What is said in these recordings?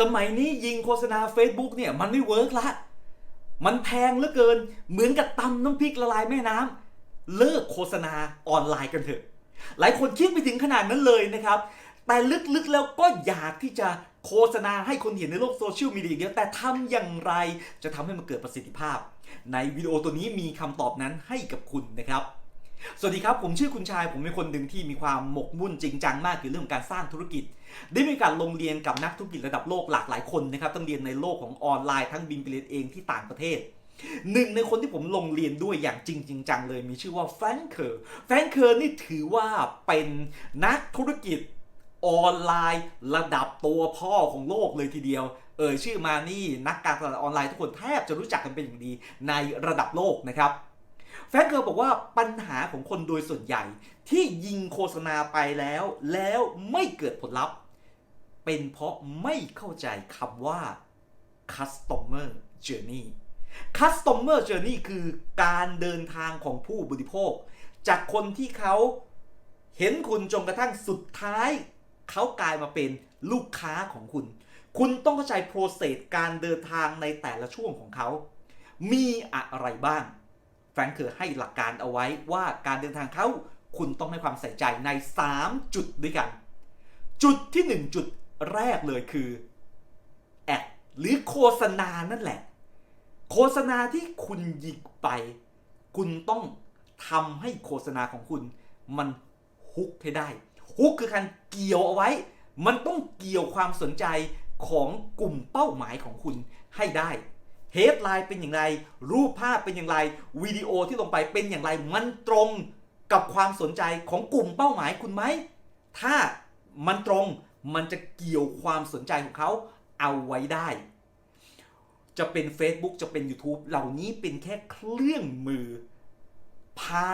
สมัยนี้ยิงโฆษณา Facebook เนี่ยมันไม่เวิร์กละ มันแพงเหลือเกิน เหมือนกับตำน้ำพริกละลายแม่น้ำ เลิกโฆษณาออนไลน์กันเถอะ หลายคนคิดไปถึงขนาดนั้นเลยนะครับ แต่ลึกๆแล้วก็อยากที่จะโฆษณาให้คนเห็นในโลกโซเชียลมีเดียเยอะแต่ทำอย่างไรจะทำให้มันเกิดประสิทธิภาพ ในวิดีโอตัวนี้มีคำตอบนั้นให้กับคุณนะครับ สวัสดีครับ ผมชื่อคุณชาย ผมเป็นคนหนึ่งที่มีความหมกมุ่นจริงจังมากเกี่ยวกับเรื่องการสร้างธุรกิจ ได้มีการลงเรียนกับนักธุรกิจระดับโลกหลากหลายคนนะครับตั้งเรียนในโลกของออนไลน์ทั้งบินไปเรียนเองที่ต่างประเทศหนึ่งในคนที่ผมลงเรียนด้วยอย่างจริงจริงจังเลยมีชื่อว่าแฟรงเคอร์แฟรงเคอร์นี่ถือว่าเป็นนักธุรกิจออนไลน์ระดับตัวพ่อของโลกเลยทีเดียว เอ่ยชื่อมานี่นักการตลาดออนไลน์ทุกคนแทบจะรู้จักกันเป็นอย่างดีในระดับโลกนะครับ แฟรงเคอร์บอกว่าปัญหาของคนโดยส่วนใหญ่ที่ยิงโฆษณาไปแล้ว แล้วไม่เกิดผลลัพธ์ เป็นเพราะไม่เข้าใจคำว่า customer journey customer journey คือการเดินทางของผู้บริโภค จากคนที่เขาเห็นคุณจนกระทั่งสุดท้าย เขากลายมาเป็นลูกค้าของคุณ คุณต้องเข้าใจโปรเซสการเดินทางในแต่ละช่วงของเขา มีอะไรบ้าง แฟรงค์เคอร์ให้หลักการเอาไว้ว่าการเดินทางเขาคุณต้องให้ความใส่ใจใน 3 จุดด้วยกัน จุดที่ 1 จุดแรกเลยคือแอดหรือโฆษณานั่นแหละ โฆษณาที่คุณยิงไป คุณต้องทำให้โฆษณาของคุณมันฮุกให้ได้ฮุกคือการเกี่ยวเอาไว้ มันต้องเกี่ยวความสนใจของกลุ่มเป้าหมายของคุณให้ได้ เฮดไลน์เป็นอย่างไร รูปภาพเป็นอย่างไรวิดีโอที่ลงไปเป็นอย่างไรมันตรงกับความสนใจของกลุ่มเป้าหมายคุณไหม ถ้ามันตรงมันจะเกี่ยวความสนใจของเขาเอาไว้ได้ จะเป็น Facebook จะเป็น YouTube เหล่านี้เป็นแค่เครื่องมือ พา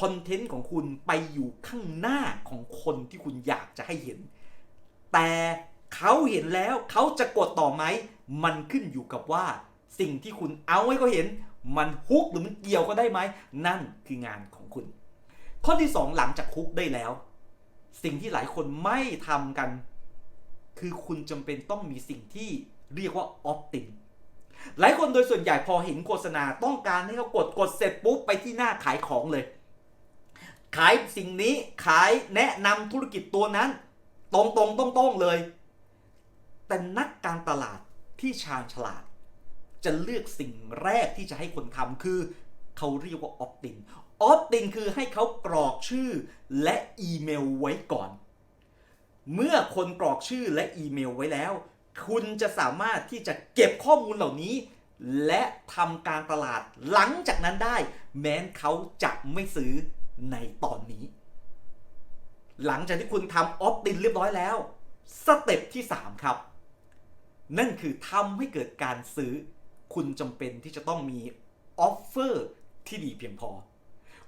คอนเทนต์ของคุณไปอยู่ข้างหน้าของคนที่คุณอยากจะให้เห็น แต่ เขาเห็นแล้วเขาจะกดต่อไหม มันขึ้นอยู่กับว่าสิ่งที่คุณเอาให้เขาเห็น มันฮุกหรือมันเกี่ยวก็ได้ไหม นั่นคืองานของคุณ ข้อที่ 2 หลังจากฮุกได้แล้ว สิ่งที่หลายคนไม่ทำกัน คือคุณจำเป็นต้องมีสิ่งที่เรียกว่าออปตินหลายคนโดยส่วนใหญ่พอเห็นโฆษณาต้องการให้เขากดกดเสร็จปุ๊บไปที่หน้าขายของเลย ขายสิ่งนี้ขายแนะนำธุรกิจตัวนั้น ตรงตรงตรงตรงๆเลย แต่นักการตลาดที่ชาญฉลาด จะเลือกสิ่งแรกที่จะให้คนทำคือเขาเรียกว่าออปตินออปตินคือให้เขากรอกชื่อและอีเมลไว้ก่อน เมื่อคนกรอกชื่อและอีเมลไว้แล้ว คุณจะสามารถที่จะเก็บข้อมูลเหล่านี้ และทำการตลาดหลังจากนั้นได้ แม้นเขาจะไม่ซื้อในตอนนี้ หลังจากที่คุณทำออปตินเรียบร้อยแล้ว สเต็ปที่ 3 ครับ นั่นคือทำให้เกิดการซื้อ คุณจำเป็นที่จะต้องมีออฟเฟอร์ที่ดีเพียงพอ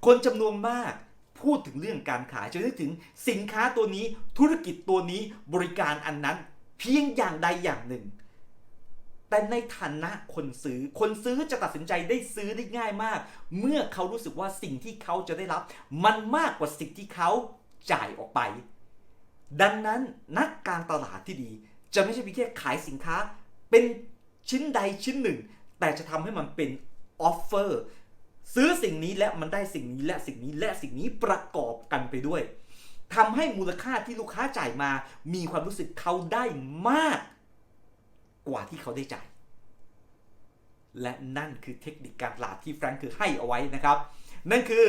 คนจำนวนมากพูดถึงเรื่องการขายจะนึกถึงสินค้าตัวนี้ธุรกิจตัวนี้บริการอันนั้นเพียงอย่างใดอย่างหนึ่ง แต่ในฐานะคนซื้อ คนซื้อจะตัดสินใจได้ซื้อได้ง่ายมาก เมื่อเขารู้สึกว่าสิ่งที่เขาจะได้รับ มันมากกว่าสิ่งที่เขาจ่ายออกไป ดังนั้นนักการตลาดที่ดี จะไม่ใช่เพียงแค่ขายสินค้า เป็นชิ้นใดชิ้นหนึ่ง แต่จะทำให้มันเป็นออฟเฟอร์ซื้อสิ่งนี้และมันได้สิ่งนี้และสิ่งนี้และสิ่งนี้ประกอบกันไปด้วยทำให้มูลค่าที่ลูกค้าจ่ายมา มีความรู้สึกเขาได้มากกว่าที่เขาได้จ่าย และนั่นคือเทคนิคการตลาดที่แฟรงค์คือให้เอาไว้นะครับ นั่นคือ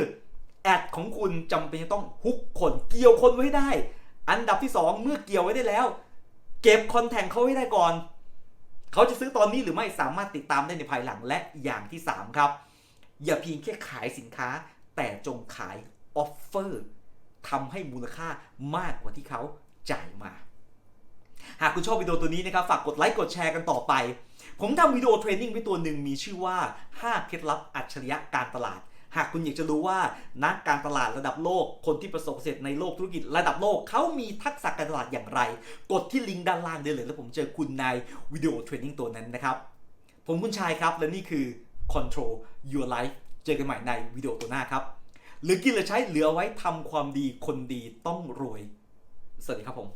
แอดของคุณจำเป็นจะต้องฮุกคนเกี่ยวคนไว้ได้ อันดับที่ 2 เมื่อเกี่ยวไว้ได้แล้ว เก็บคอนแทคเขาไว้ได้ก่อน เขาจะซื้อตอนนี้หรือไม่สามารถติดตามได้ในภายหลังและอย่างที่ 3 ครับ อย่าเพียงแค่ขายสินค้า แต่จงขายออฟเฟอร์ทำให้มูลค่ามากกว่าที่เขาจ่ายมา หากคุณชอบวิดีโอตัวนี้นะครับ ฝากกดไลค์กดแชร์กันต่อไป ผมทำวิดีโอเทรนนิ่งไว้ตัวหนึ่งมีชื่อว่า 5 เคล็ดลับอัจฉริยะการตลาด หากคุณอยากจะรู้ว่านักการตลาดระดับโลก คนที่ประสบความสำเร็จในโลกธุรกิจระดับโลกเขามีทักษะการตลาดอย่างไร กดที่ลิงก์ด้านล่างได้เลย แล้วผมเจอคุณในวิดีโอเทรนนิ่งตัวนั้นนะครับ ผมคุณชายครับ และนี่คือ Control Your Life เจอกันใหม่ในวิดีโอตัวหน้าครับ หรือกินหรือใช้เหลือไว้ทำความดีคนดีต้องรวย สวัสดีครับผม